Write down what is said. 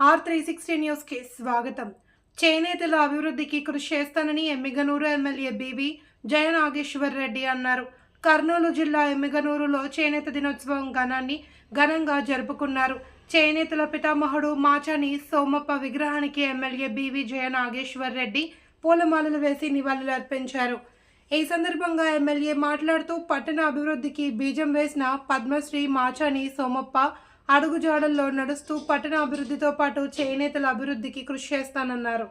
Are three sixty న్యూస్కి స్వాగతం. చేనేతల అభివృద్ధికి కృషి చేస్తానని ఎమ్మిగనూరు ఎమ్మెల్యే బీవీ జయనాగేశ్వర్ రెడ్డి అన్నారు. కర్నూలు జిల్లా ఎమ్మిగనూరులో చేనేత దినోత్సవం ఘనాన్ని ఘనంగా జరుపుకున్నారు. చేనేతల పితామహుడు మాచాని సోమప్ప విగ్రహానికి ఎమ్మెల్యే బీవీ జయనాగేశ్వర్ రెడ్డి పూలమాలలు వేసి నివాళులు అర్పించారు ఈ సందర్భంగా ఎమ్మెల్యే మాట్లాడుతూ పట్టణ అభివృద్ధికి బీజం వేసిన పద్మశ్రీ మాచాని సోమప్ప అడుగుజాడల్లో నడుస్తూ పట్టణ అభివృద్ధితో పాటు చేనేతల అభివృద్ధికి కృషి చేస్తానన్నారు.